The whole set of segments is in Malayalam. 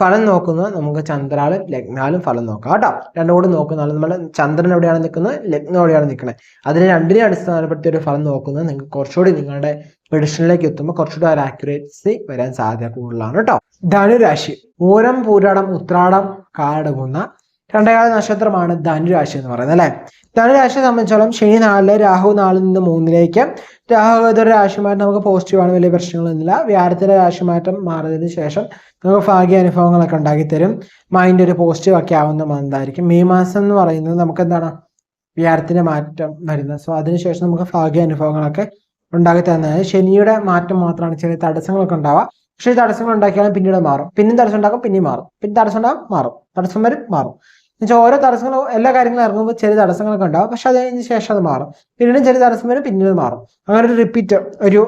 ഫലം നോക്കുന്നത് നമുക്ക് ചന്ദ്രാലും ലഗ്നാലും ഫലം നോക്കാം. കേട്ടോ. രണ്ടും കൂടി നോക്കുന്ന നമ്മൾ ചന്ദ്രൻ എവിടെയാണ് നിൽക്കുന്നത്? ലഗ്നം എവിടെയാണ് നിൽക്കുന്നത്? അതിനെ രണ്ടിനെ അടിസ്ഥാനപ്പെടുത്തി ഒരു ഫലം നോക്കുന്നത് നിങ്ങൾക്ക് കുറച്ചുകൂടി നിങ്ങളുടെ പ്രഡിഷനിലേക്ക് എത്തുമ്പോൾ കുറച്ചുകൂടി ഒരു ആക്യുറേസി വരാൻ സാധ്യത കൂടുതലാണ്. കേട്ടോ. ധനുരാശി പൂരം പൂരാടം ഉത്രാടം കാടകുന്ന രണ്ടേകാല നക്ഷത്രമാണ് ധനുരാശി എന്ന് പറയുന്നത് അല്ലെ? ധനുരാശിയെ സംബന്ധിച്ചോളം ശനി നാലിൽ രാഹു നാലിൽ നിന്ന് മൂന്നിലേക്ക്. രാഹു ഇതൊരു രാശിമാറ്റം നമുക്ക് പോസിറ്റീവാണ് വലിയ പ്രശ്നങ്ങളൊന്നുമില്ല വ്യാഴത്തിന്റെ രാശിമാറ്റം മാറിയതിന് ശേഷം നമുക്ക് ഭാഗ്യ അനുഭവങ്ങളൊക്കെ ഉണ്ടാക്കി തരും മൈൻഡ് ഒരു പോസിറ്റീവ് ഒക്കെ ആവുന്ന മന്തായിരിക്കും മെയ് മാസം എന്ന് പറയുന്നത് നമുക്ക് എന്താണ്? വ്യാഴത്തിന്റെ മാറ്റം വരുന്നത്. സോ അതിനുശേഷം നമുക്ക് ഭാഗ്യ അനുഭവങ്ങളൊക്കെ ഉണ്ടാക്കി തരുന്നത് ശനിയുടെ മാറ്റം മാത്രമാണ് ചെറിയ തടസ്സങ്ങളൊക്കെ ഉണ്ടാവുക. പക്ഷേ തടസ്സങ്ങൾ ഉണ്ടാക്കിയാലും പിന്നീട് മാറും. പിന്നെയും തടസ്സം ഉണ്ടാക്കും പിന്നെയും മാറും. പിന്നെ തടസ്സം ഉണ്ടാകും മാറും. തടസ്സം വരും മാറും. എന്നുവെച്ചാൽ ഓരോ തടസ്സങ്ങളും എല്ലാ കാര്യങ്ങളും ഇറങ്ങുമ്പോൾ ചെറിയ തടസ്സങ്ങളൊക്കെ ഉണ്ടാവും. പക്ഷെ അത് കഴിഞ്ഞ ശേഷം അത് മാറും. പിന്നീടും ചെറിയ തടസ്സം വരും പിന്നീട് മാറും. അങ്ങനെ ഒരു റിപ്പീറ്റ് ഒരു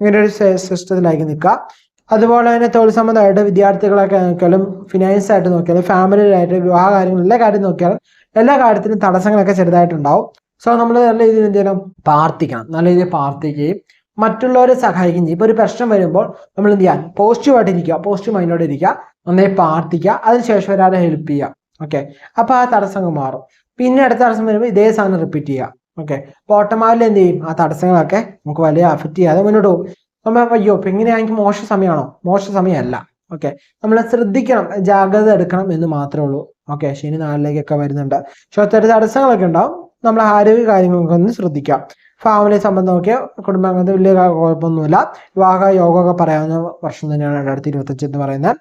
ഇങ്ങനെ ഒരു സിസ്റ്റത്തിലായിരിക്കും നിൽക്കുക. അതുപോലെ തന്നെ തൊഴിൽ സംബന്ധമായിട്ട് വിദ്യാർത്ഥികളൊക്കെ നോക്കിയാലും ഫിനാൻസ് ആയിട്ട് നോക്കിയാലും ഫാമിലിയിലായിട്ട് വിവാഹ കാര്യങ്ങൾ എല്ലാ കാര്യം നോക്കിയാലും എല്ലാ കാര്യത്തിനും തടസ്സങ്ങളൊക്കെ ചെറുതായിട്ടുണ്ടാവും. സോ നമ്മൾ നല്ല രീതിയിൽ എന്ത് ചെയ്യണം? പ്രാർത്ഥിക്കണം. നല്ല രീതിയിൽ പ്രാർത്ഥിക്കുകയും മറ്റുള്ളവരെ സഹായിക്കുകയും ചെയ്യും. ഒരു പ്രശ്നം വരുമ്പോൾ നമ്മൾ എന്ത് ചെയ്യാൻ പോസിറ്റീവ് ആയിട്ട് ഇരിക്കുക. പോസിറ്റീവ് മൈൻഡോടെ ഇരിക്കുക. നന്നായി പ്രാർത്ഥിക്കുക. അതിനുശേഷം ഒരാളെ ഹെൽപ്പ് ചെയ്യുക. ഓക്കെ അപ്പൊ ആ തടസ്സങ്ങൾ മാറും. പിന്നെ അടുത്ത തടസ്സം വരുമ്പോൾ ഇതേ സാധനം റിപ്പീറ്റ് ചെയ്യുക ഓക്കെ അപ്പോൾ ഓട്ടോമാറ്റിൽ എന്ത് ചെയ്യും? ആ തടസ്സങ്ങളൊക്കെ നമുക്ക് വലിയ അഫക്റ്റ് ചെയ്യാതെ മുന്നോട്ട് പോകും. നമ്മൾ അയ്യോ ഇപ്പൊ ഇങ്ങനെയാണെങ്കിൽ മോശ സമയമാണോ? മോശ സമയമല്ല. ഓക്കെ നമ്മൾ ശ്രദ്ധിക്കണം. ജാഗ്രത എടുക്കണം എന്ന് മാത്രമേ ഉള്ളൂ. ഓക്കെ ശനി നാലിലേക്കൊക്കെ വരുന്നുണ്ട്. ഒത്തിരി തടസ്സങ്ങളൊക്കെ ഉണ്ടാവും. നമ്മൾ ആരോഗ്യ കാര്യങ്ങളൊക്കെ ഒന്ന് ശ്രദ്ധിക്കാം. ഫാമിലി സംബന്ധമൊക്കെ കുടുംബാംഗത്ത് വലിയ കുഴപ്പമൊന്നുമില്ല. വിവാഹ യോഗമൊക്കെ പറയാവുന്ന വർഷം തന്നെയാണ് രണ്ടായിരത്തി ഇരുപത്തഞ്ച് എന്ന് പറയുന്നത്.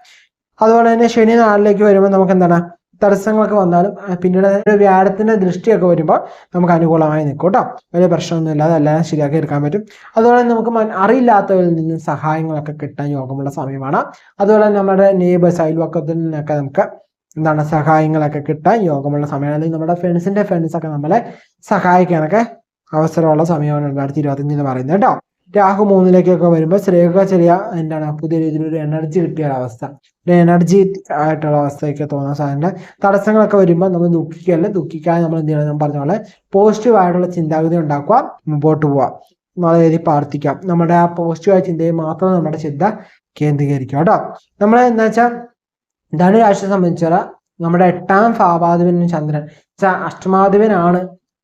അതുപോലെ തന്നെ ശനി നാളിലേക്ക് വരുമ്പോൾ നമുക്ക് എന്താണ്? തടസ്സങ്ങളൊക്കെ വന്നാലും പിന്നീട് ഒരു വ്യാഴത്തിന്റെ ദൃഷ്ടിയൊക്കെ വരുമ്പോൾ നമുക്ക് അനുകൂലമായി നിൽക്കും കേട്ടോ. വലിയ പ്രശ്നമൊന്നുമില്ലാതെ എല്ലാം ശരിയാക്കി എടുക്കാൻ പറ്റും. അതുപോലെ നമുക്ക് അറിയില്ലാത്തവരിൽ നിന്ന് സഹായങ്ങളൊക്കെ കിട്ടാൻ യോഗമുള്ള സമയമാണ്. അതുപോലെ നമ്മുടെ നെയ്ബേഴ്സ് അയൽവക്കത്തിൽ നിന്നൊക്കെ നമുക്ക് എന്താണ് സഹായങ്ങളൊക്കെ കിട്ടാൻ യോഗമുള്ള സമയമാണ്. അല്ലെങ്കിൽ നമ്മുടെ ഫ്രണ്ട്സിന്റെ ഫ്രണ്ട്സൊക്കെ നമ്മളെ സഹായിക്കാനൊക്കെ അവസരമുള്ള സമയമാണ് രണ്ടായിരത്തി ഇരുപത്തഞ്ച് എന്ന് പറയുന്നത് കേട്ടോ. രാഹു മൂന്നിലേക്കൊക്കെ വരുമ്പോൾ സ്ത്രീകൾക്ക് ചെറിയ എന്താണ് പുതിയ രീതിയിൽ ഒരു എനർജി കിട്ടിയ അവസ്ഥ ഒരു എനർജി ആയിട്ടുള്ള അവസ്ഥയൊക്കെ തോന്നാൻ സാധ്യത തടസ്സങ്ങളൊക്കെ വരുമ്പോൾ നമ്മൾ ദുഃഖിക്കല്ല? ദുഃഖിക്കാതെ നമ്മൾ എന്ത് ചെയ്യണം? ഞാൻ പറഞ്ഞ പോലെ പോസിറ്റീവ് ആയിട്ടുള്ള ചിന്താഗതി ഉണ്ടാക്കുക മുമ്പോട്ട് പോവാം നല്ല രീതിയിൽ പ്രാർത്ഥിക്കാം. നമ്മുടെ ആ പോസിറ്റീവായ ചിന്തയിൽ മാത്രം നമ്മുടെ ചിന്ത കേന്ദ്രീകരിക്കുക കേട്ടോ. നമ്മൾ എന്താ വെച്ചാൽ ധനുരാശിയെ സംബന്ധിച്ചാൽ നമ്മുടെ എട്ടാം ഭാവാധിപനും ചന്ദ്രൻ. അഷ്ടമാധിപനാണ്.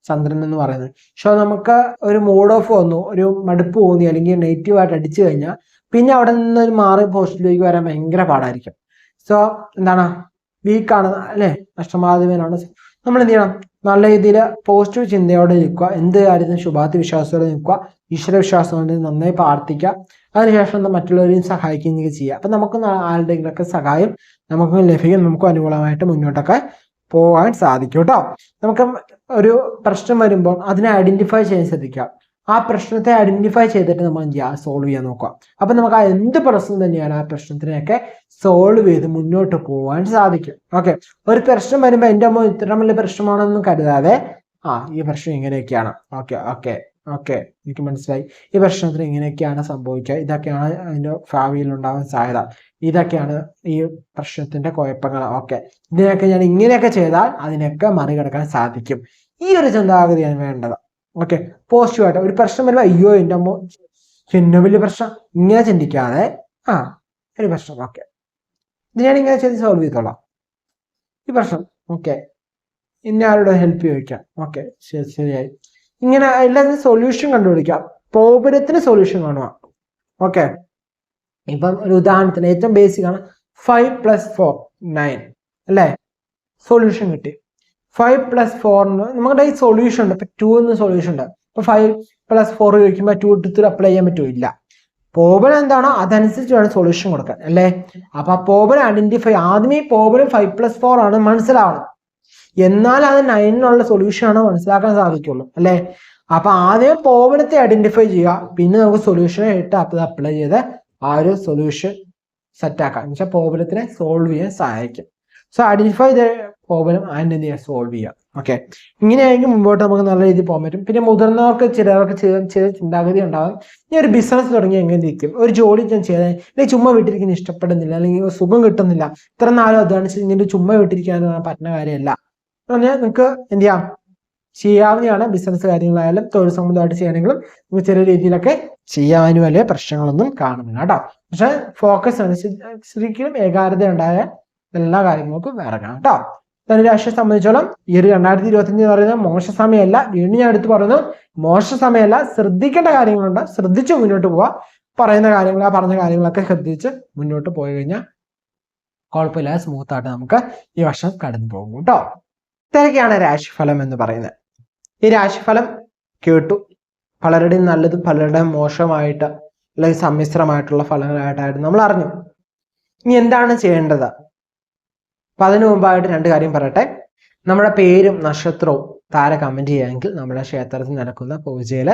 ചന്ദ്രൻ എന്ന് പറയുന്നത്. പക്ഷെ നമുക്ക് ഒരു മൂഡ് ഓഫ് വന്നു. ഒരു മടുപ്പ് തോന്നി അല്ലെങ്കിൽ നെഗറ്റീവായിട്ട് അടിച്ചു കഴിഞ്ഞാൽ പിന്നെ അവിടെ നിന്ന് ഒരു മാറി പോസ്റ്റിലേക്ക് വരാൻ ഭയങ്കര പാടായിരിക്കും. സോ എന്താണ്? വീക്കാണ് അല്ലേ? അഷ്ടമാധിപനാണ് നമ്മൾ എന്ത് ചെയ്യണം? നല്ല രീതിയിൽ പോസിറ്റീവ് ചിന്തയോടെ നിൽക്കുക. എന്ത് കാര്യത്തിനും ശുഭാപ്തി വിശ്വാസത്തോടെ നിൽക്കുക. ഈശ്വര വിശ്വാസം കൊണ്ട് നന്നായി പ്രാർത്ഥിക്കുക. അതിനുശേഷം മറ്റുള്ളവരെയും സഹായിക്കുകയും ചെയ്യുക. അപ്പം നമുക്ക് ആരുടെയെങ്കിലൊക്കെ സഹായം നമുക്ക് ലഭിക്കും. നമുക്ക് അനുകൂലമായിട്ട് മുന്നോട്ടൊക്കെ പോകാൻ സാധിക്കും കേട്ടോ. നമുക്ക് ഒരു പ്രശ്നം വരുമ്പോൾ അതിനെ ഐഡന്റിഫൈ ചെയ്യാൻ ശ്രദ്ധിക്കുക. ആ പ്രശ്നത്തെ ഐഡന്റിഫൈ ചെയ്തിട്ട് നമ്മൾ എന്ത് ചെയ്യുക? സോൾവ് ചെയ്യാൻ നോക്കുക. അപ്പൊ നമുക്ക് ആ എന്ത് പ്രശ്നം തന്നെയാണ് ആ പ്രശ്നത്തിനെയൊക്കെ സോൾവ് ചെയ്ത് മുന്നോട്ട് പോകാൻ സാധിക്കും. ഓക്കെ ഒരു പ്രശ്നം വരുമ്പോൾ എന്റെ അമ്മ ഇത്ര വലിയ പ്രശ്നമാണെന്ന് കരുതാതെ ആ ഈ പ്രശ്നം ഇങ്ങനെയൊക്കെയാണ്. ഓക്കെ ഓക്കെ ഓക്കെ എനിക്ക് മനസ്സിലായി. ഈ പ്രശ്നത്തിന് ഇങ്ങനെയൊക്കെയാണ് സംഭവിക്കുക ഇതൊക്കെയാണ് അതിന്റെ ഭാവിയിൽ ഉണ്ടാകാൻ സാധ്യത. ഇതൊക്കെയാണ് ഈ പ്രശ്നത്തിന്റെ കുഴപ്പങ്ങൾ ഓക്കെ ഇതിനൊക്കെ ഞാൻ ഇങ്ങനെയൊക്കെ ചെയ്താൽ അതിനൊക്കെ മറികടക്കാൻ സാധിക്കും. ഈ ഒരു ചിന്താഗതിയാണ് വേണ്ടത്. ഓക്കെ പോസിറ്റീവായിട്ട് ഒരു പ്രശ്നം വരുമ്പോൾ അയ്യോ എന്റെ അമ്മ പിന്നെ വലിയ പ്രശ്നം. ഇങ്ങനെ ചിന്തിക്കാതെ ആ ഒരു പ്രശ്നം. ഓക്കെ ഇത് ഞാൻ ഇങ്ങനെ ചെയ്ത് സോൾവ് ചെയ്തോളാം. ഈ പ്രശ്നം. ഓക്കെ ഇന്ന ആരോട് ഹെൽപ്പ് ചോദിക്കാം. ഓക്കെ ശരി ശരിയായി. ഇങ്ങനെ എല്ലാത്തിനും സൊല്യൂഷൻ കണ്ടുപിടിക്കാം. പ്രോബ്ലത്തിന് സൊല്യൂഷൻ കാണുക. ഓക്കെ ഇപ്പം ഒരു ഉദാഹരണത്തിന് ഏറ്റവും ബേസിക് ആണ് ഫൈവ് പ്ലസ് ഫോർ നയൻ അല്ലേ? സൊല്യൂഷൻ കിട്ടി. ഫൈവ് പ്ലസ് ഫോറിന് നമ്മുടെ ഈ സൊല്യൂഷൻ ഉണ്ട്. ഇപ്പൊ ടു എന്ന് സൊല്യൂഷൻ ഉണ്ട്. ഇപ്പൊ ഫൈവ് പ്ലസ് ഫോർ ചോദിക്കുമ്പോൾ ടു ടു ത്രീ അപ്ലൈ ചെയ്യാൻ പറ്റുമോ? ഇല്ല. പ്രോബ്ലം എന്താണോ അതനുസരിച്ച് വേണം സൊല്യൂഷൻ കൊടുക്കാൻ. അല്ലേ? അപ്പൊ ആ പ്രോബ്ലം ഐഡന്റിഫൈ ആദ്യമേ പ്രോബ്ലം ഫൈവ് പ്ലസ് ഫോർ ആണ് മനസ്സിലാവണം. എന്നാൽ അത് നയനിനുള്ള സൊല്യൂഷൻ ആണ് മനസ്സിലാക്കാൻ സാധിക്കുള്ളൂ. അല്ലേ? അപ്പൊ ആദ്യം പ്രോബ്ലത്തെ ഐഡന്റിഫൈ ചെയ്യുക. പിന്നെ നമുക്ക് സൊല്യൂഷൻ ഇട്ട് അത് അപ്ലൈ ചെയ്ത് ആ ഒരു സൊല്യൂഷൻ സെറ്റ് ആക്കാം. എന്ന് വെച്ചാൽ പ്രോബ്ലത്തിനെ സോൾവ് ചെയ്യാൻ സഹായിക്കും. So identify the problem and എന്ത് ചെയ്യാം സോൾവ് ചെയ്യാം. ഓക്കെ ഇങ്ങനെയായിരിക്കും മുമ്പോട്ട് നമുക്ക് നല്ല രീതിയിൽ പോകാൻ പറ്റും. പിന്നെ മുതിർന്നവർക്ക് ചിലവർക്ക് ചില ചിന്താഗതി ഉണ്ടാകും ഞാൻ ഒരു ബിസിനസ് തുടങ്ങി എങ്ങനെ ഇരിക്കും? ഒരു ജോലി ഞാൻ ചെയ്താൽ അല്ലെങ്കിൽ ചുമ്മാ വീട്ടിലിരിക്കാൻ ഇഷ്ടപ്പെടുന്നില്ല അല്ലെങ്കിൽ സുഖം കിട്ടുന്നില്ല ഇത്ര നാളും അധ്വാനിച്ച് ഇങ്ങനെ ചുമ്മാ വീട്ടിലിരിക്കാൻ പറ്റുന്ന കാര്യമല്ല. പറഞ്ഞാൽ നിങ്ങൾക്ക് എന്ത് ചെയ്യാം? ചെയ്യാവുന്നതാണ് ബിസിനസ് കാര്യങ്ങളായാലും തൊഴിൽ സംബന്ധമായിട്ട് ചെയ്യണമെങ്കിലും നമുക്ക് ചെറിയ രീതിയിലൊക്കെ ചെയ്യാനും വലിയ പ്രശ്നങ്ങളൊന്നും കാണുന്നില്ല കേട്ടോ പക്ഷെ ഫോക്കസ് അനുസരിച്ച് ഏകാഗ്രത ഉണ്ടായ എല്ലാ കാര്യങ്ങൾക്കും ഇറങ്ങാം കേട്ടോ ധനുരാശിയെ സംബന്ധിച്ചോളം ഈ ഒരു രണ്ടായിരത്തി ഇരുപത്തി അഞ്ച് എന്ന് പറയുന്നത് മോശ സമയമല്ല. വീണ്ടും ഞാൻ എടുത്ത് പറയുന്നു മോശ സമയമല്ല. ശ്രദ്ധിക്കേണ്ട കാര്യങ്ങളുണ്ട്. ശ്രദ്ധിച്ച് മുന്നോട്ട് പോവുക പറയുന്ന കാര്യങ്ങൾ ആ പറഞ്ഞ കാര്യങ്ങളൊക്കെ ശ്രദ്ധിച്ച് മുന്നോട്ട് പോയി കഴിഞ്ഞാൽ കുഴപ്പമില്ലാതെ സ്മൂത്ത് ആയിട്ട് നമുക്ക് ഈ വർഷം കടന്നു പോകും കേട്ടോ ഇത്രയൊക്കെയാണ് രാശിഫലം എന്ന് പറയുന്നത്. ഈ രാശിഫലം കേട്ടു. പലരുടെയും നല്ലതും പലരുടെയും മോശമായിട്ട് അല്ലെങ്കിൽ സമ്മിശ്രമായിട്ടുള്ള ഫലങ്ങളായിട്ടായിരുന്നു നമ്മൾ അറിഞ്ഞു. ഇനി എന്താണ് ചെയ്യേണ്ടത്? അപ്പൊ അതിനു മുമ്പായിട്ട് രണ്ട് കാര്യം പറയട്ടെ. നമ്മുടെ പേരും നക്ഷത്രവും താര കമന്റ് ചെയ്യാമെങ്കിൽ നമ്മുടെ ക്ഷേത്രത്തിൽ നടക്കുന്ന പൂജയിൽ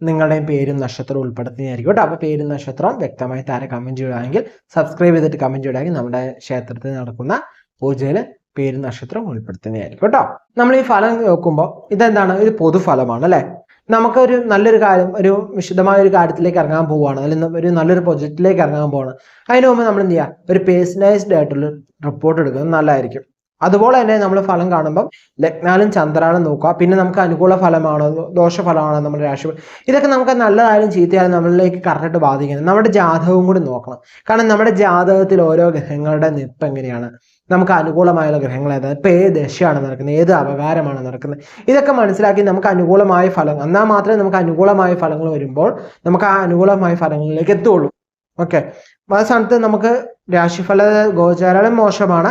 നിങ്ങളുടെയും പേരും നക്ഷത്രവും ഉൾപ്പെടുത്തുന്നതായിരിക്കും കേട്ടോ. അപ്പൊ പേരും നക്ഷത്രവും വ്യക്തമായി താര കമന്റ് ചെയ്യുകയാണെങ്കിൽ സബ്സ്ക്രൈബ് ചെയ്തിട്ട് കമന്റ് ചെയ്യുകയാണെങ്കിൽ നമ്മുടെ ക്ഷേത്രത്തിൽ നടക്കുന്ന പൂജയിൽ പേരും നക്ഷത്രം ഉൾപ്പെടുത്തുന്നതായിരിക്കും. കേട്ടോ? നമ്മൾ ഈ ഫലം നോക്കുമ്പോൾ ഇതെന്താണ്? ഇത് പൊതുഫലമാണ് അല്ലെ? നമുക്കൊരു നല്ലൊരു കാര്യം ഒരു വിശദമായ ഒരു കാര്യത്തിലേക്ക് ഇറങ്ങാൻ പോവുകയാണ് അല്ലെങ്കിൽ ഒരു നല്ലൊരു പ്രൊജക്റ്റിലേക്ക് ഇറങ്ങാൻ പോവാണ്. അതിന് മുമ്പ് നമ്മൾ എന്ത് ചെയ്യുക ഒരു പേഴ്സണലൈസ്ഡ് ആയിട്ടുള്ള റിപ്പോർട്ട് എടുക്കുന്നത് നല്ലതായിരിക്കും. അതുപോലെ തന്നെ നമ്മൾ ഫലം കാണുമ്പോൾ ലഗ്നാലും ചന്ദ്രാലും നോക്കുക. പിന്നെ നമുക്ക് അനുകൂല ഫലമാണോ? ദോഷഫലമാണോ? നമ്മുടെ രാശി ഇതൊക്കെ നമുക്ക് നല്ലതായാലും ചീത്തയായാലും നമ്മളിലേക്ക് കറക്റ്റ് ബാധിക്കുന്നത് നമ്മുടെ ജാതകവും കൂടി നോക്കണം. കാരണം നമ്മുടെ ജാതകത്തിൽ ഓരോ ഗ്രഹങ്ങളുടെ നിപ്പ് എങ്ങനെയാണ്? നമുക്ക് അനുകൂലമായുള്ള ഗ്രഹങ്ങൾ ഏതാണ് ഇപ്പൊ ഏത് ദശയാണ് നടക്കുന്നത്? ഏത് അപകാരമാണ് നടക്കുന്നത്? ഇതൊക്കെ മനസ്സിലാക്കി നമുക്ക് അനുകൂലമായ ഫലം എന്നാൽ മാത്രമേ നമുക്ക് അനുകൂലമായ ഫലങ്ങൾ വരുമ്പോൾ നമുക്ക് ആ അനുകൂലമായ ഫലങ്ങളിലേക്ക് എത്തുള്ളൂ ഓക്കെ അവസാനത്ത് നമുക്ക് രാശിഫല ഗോചാരം മോശമാണ്.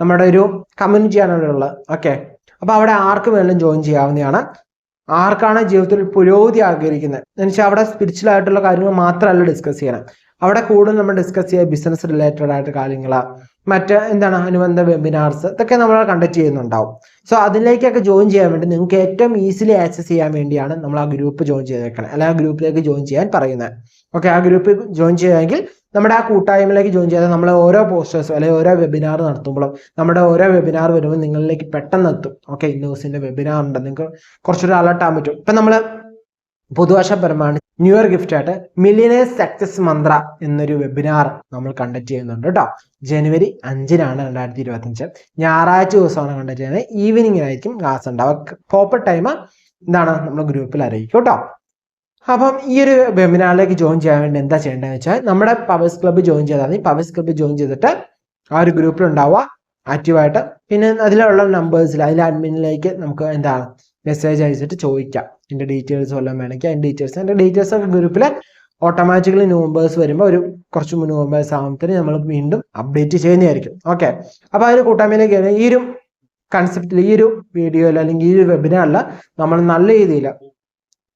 നമ്മുടെ ഒരു കമ്മ്യൂണിറ്റിയാണ് അവിടെ ഉള്ളത്. ഓക്കെ അപ്പൊ അവിടെ ആർക്ക് വേണമെങ്കിലും ജോയിൻ ചെയ്യാവുന്നതാണ്. ആർക്കാണ് ജീവിതത്തിൽ പുരോഗതി ആഗ്രഹിക്കുന്നത്? എന്നുവെച്ചാൽ അവിടെ സ്പിരിച്വൽ ആയിട്ടുള്ള കാര്യങ്ങൾ മാത്രമല്ല ഡിസ്കസ് ചെയ്യണം. അവിടെ കൂടുതൽ നമ്മൾ ഡിസ്കസ് ചെയ്യുക ബിസിനസ് റിലേറ്റഡ് ആയിട്ട് കാര്യങ്ങൾ മറ്റ് എന്താണ് അനുബന്ധ വെബിനാർസ് ഇതൊക്കെ നമ്മൾ കണ്ടക്ട് ചെയ്യുന്നുണ്ടാവും. സോ അതിലേക്കൊക്കെ ജോയിൻ ചെയ്യാൻ വേണ്ടി നിങ്ങൾക്ക് ഏറ്റവും ഈസിലി ആക്സസ് ചെയ്യാൻ വേണ്ടിയാണ് നമ്മൾ ആ ഗ്രൂപ്പ് ജോയിൻ ചെയ്തേക്കണം. അല്ലെങ്കിൽ ആ ഗ്രൂപ്പിലേക്ക് ജോയിൻ ചെയ്യാൻ പറയുന്നത്. ഓക്കെ ആ ഗ്രൂപ്പിൽ ജോയിൻ ചെയ്യുകയാണെങ്കിൽ നമ്മുടെ ആ കൂട്ടായ്മയിലേക്ക് ജോയിൻ ചെയ്താൽ നമ്മൾ ഓരോ പോസ്റ്റേഴ്സും അല്ലെങ്കിൽ ഓരോ വെബിനാർ നടത്തുമ്പോഴും നമ്മുടെ ഓരോ വെബിനാർ വരുമ്പോൾ നിങ്ങളിലേക്ക് പെട്ടെന്ന് എത്തും ഓക്കെ ഇന്നോസിന്റെ വെബിനാർ ഉണ്ട്. നിങ്ങൾക്ക് കുറച്ചൊരു അലർട്ട് ആകാൻ പറ്റും. ഇപ്പം നമ്മൾ പുതുവർഷപരമാണ് ന്യൂ ഇയർ ഗിഫ്റ്റ് ആയിട്ട് മില്ലിയനേഴ്സ് സക്സസ് മന്ത്ര എന്നൊരു വെബിനാർ നമ്മൾ കണ്ടക്ട് ചെയ്യുന്നുണ്ട് കേട്ടോ. ജനുവരി അഞ്ചിനാണ് രണ്ടായിരത്തി ഇരുപത്തിയഞ്ച് ഞായറാഴ്ച ദിവസമാണ് കണ്ടക്ട് ചെയ്യുന്നത്. ഈവനിങ്ങിനായിരിക്കും ക്ലാസ് ഉണ്ടാവുക പ്രോപ്പർ ടൈം എന്താണ് നമ്മൾ ഗ്രൂപ്പിൽ അറിയിക്കും കേട്ടോ. അപ്പം ഈ ഒരു വെബിനാറിലേക്ക് ജോയിൻ ചെയ്യാൻ വേണ്ടി എന്താ ചെയ്യേണ്ടതെന്ന് വെച്ചാൽ നമ്മുടെ പവേഴ്സ് ക്ലബ്ബ് ജോയിൻ ചെയ്താൽ മതി. പവേഴ്സ് ക്ലബ്ബ് ജോയിൻ ചെയ്തിട്ട് ആ ഒരു ഗ്രൂപ്പിൽ ഉണ്ടാവുക. ആക്റ്റീവായിട്ട് പിന്നെ അതിലുള്ള നമ്പേഴ്സിൽ അതിലെ അഡ്മിനിലേക്ക് നമുക്ക് എന്താണ് മെസ്സേജ് അയച്ചിട്ട് ചോദിക്കാം. എന്റെ ഡീറ്റെയിൽസ് വല്ലതും വേണമെങ്കിൽ അതിന്റെ ഡീറ്റെയിൽസ് എന്റെ ഡീറ്റെയിൽസ് ഒക്കെ ഗ്രൂപ്പിൽ ഓട്ടോമാറ്റിക്കലി നോമ്പേഴ്സ് വരുമ്പോൾ ഒരു കുറച്ച് നവംബേഴ്സ് ആകുമ്പോഴത്തേന് നമ്മൾ വീണ്ടും അപ്ഡേറ്റ് ചെയ്യുന്നതായിരിക്കും. ഓക്കെ അപ്പോൾ ആ ഒരു കൂട്ടായ്മയിലേക്ക് ഈ ഒരു കൺസെപ്റ്റിൽ ഈ ഒരു വീഡിയോയിൽ അല്ലെങ്കിൽ ഈ ഒരു വെബിനാറിൽ നമ്മൾ നല്ല രീതിയിൽ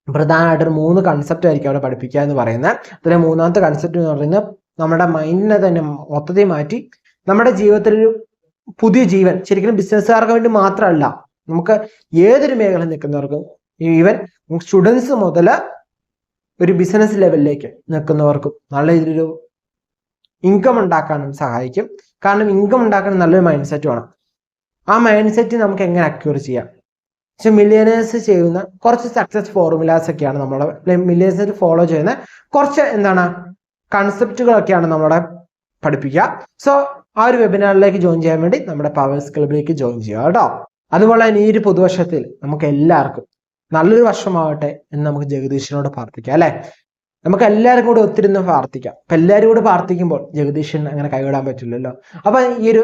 പ്രധാനമായിട്ടൊരു മൂന്ന് കൺസെപ്റ്റ് ആയിരിക്കും അവിടെ പഠിപ്പിക്കുക എന്ന് പറയുന്നത്. അതിലെ മൂന്നാമത്തെ കൺസെപ്റ്റ് എന്ന് പറയുന്നത് നമ്മുടെ മൈൻഡിനെ തന്നെ മൊത്തത്തിൽ മാറ്റി നമ്മുടെ ജീവിതത്തിൽ ഒരു പുതിയ ജീവൻ ശരിക്കും ബിസിനസ്സുകാർക്ക് വേണ്ടി മാത്രമല്ല നമുക്ക് ഏതൊരു മേഖല നിൽക്കുന്നവർക്കും ഈവൻ സ്റ്റുഡൻസ് മുതൽ ഒരു ബിസിനസ് ലെവലിലേക്ക് നിൽക്കുന്നവർക്കും നല്ല രീതിയിലൊരു ഇൻകം ഉണ്ടാക്കാനും സഹായിക്കും. കാരണം ഇൻകം ഉണ്ടാക്കാൻ നല്ലൊരു മൈൻഡ് സെറ്റ് വേണം. ആ മൈൻഡ് സെറ്റ് നമുക്ക് എങ്ങനെ അക്യൂർ ചെയ്യാം? പക്ഷെ മില്ലിയനേഴ്സ് ചെയ്യുന്ന കുറച്ച് സക്സസ് ഫോർമുലാസ് ഒക്കെയാണ് നമ്മുടെ മില്ലിയനേഴ്സ് ഫോളോ ചെയ്യുന്ന കുറച്ച് എന്താണ് കൺസെപ്റ്റുകളൊക്കെയാണ് നമ്മുടെ പഠിപ്പിക്കുക. സോ ആ ഒരു വെബിനാറിലേക്ക് ജോയിൻ ചെയ്യാൻ വേണ്ടി നമ്മുടെ പവേഴ്സ് ക്ലബിലേക്ക് ജോയിൻ ചെയ്യുക കേട്ടോ. അതുപോലെ തന്നെ ഈ ഒരു പുതുവർഷത്തിൽ നമുക്ക് എല്ലാവർക്കും നല്ലൊരു വർഷമാവട്ടെ എന്ന് നമുക്ക് ജഗദീശനോട് പ്രാർത്ഥിക്കാം അല്ലെ? നമുക്ക് എല്ലാവരും കൂടെ ഒത്തിരുന്ന് പ്രാർത്ഥിക്കാം. അപ്പൊ എല്ലാവരും കൂടെ പ്രാർത്ഥിക്കുമ്പോൾ ജഗദീശൻ അങ്ങനെ കൈവിടാൻ പറ്റില്ലല്ലോ. അപ്പൊ ഈ ഒരു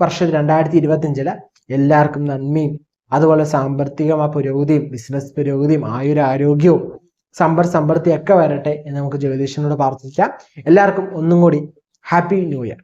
വർഷം രണ്ടായിരത്തി ഇരുപത്തി അഞ്ചിൽ എല്ലാവർക്കും നന്മയും അതുപോലെ സാമ്പത്തികമായ പുരോഗതിയും ബിസിനസ് പുരോഗതിയും ആയുര ആരോഗ്യവും സമ്പർ സമൃദ്ധിയൊക്കെ വരട്ടെ എന്ന് നമുക്ക് ജഗദീശനോട് പ്രാർത്ഥിക്കാം. എല്ലാവർക്കും ഒന്നും കൂടി ഹാപ്പി ന്യൂ ഇയർ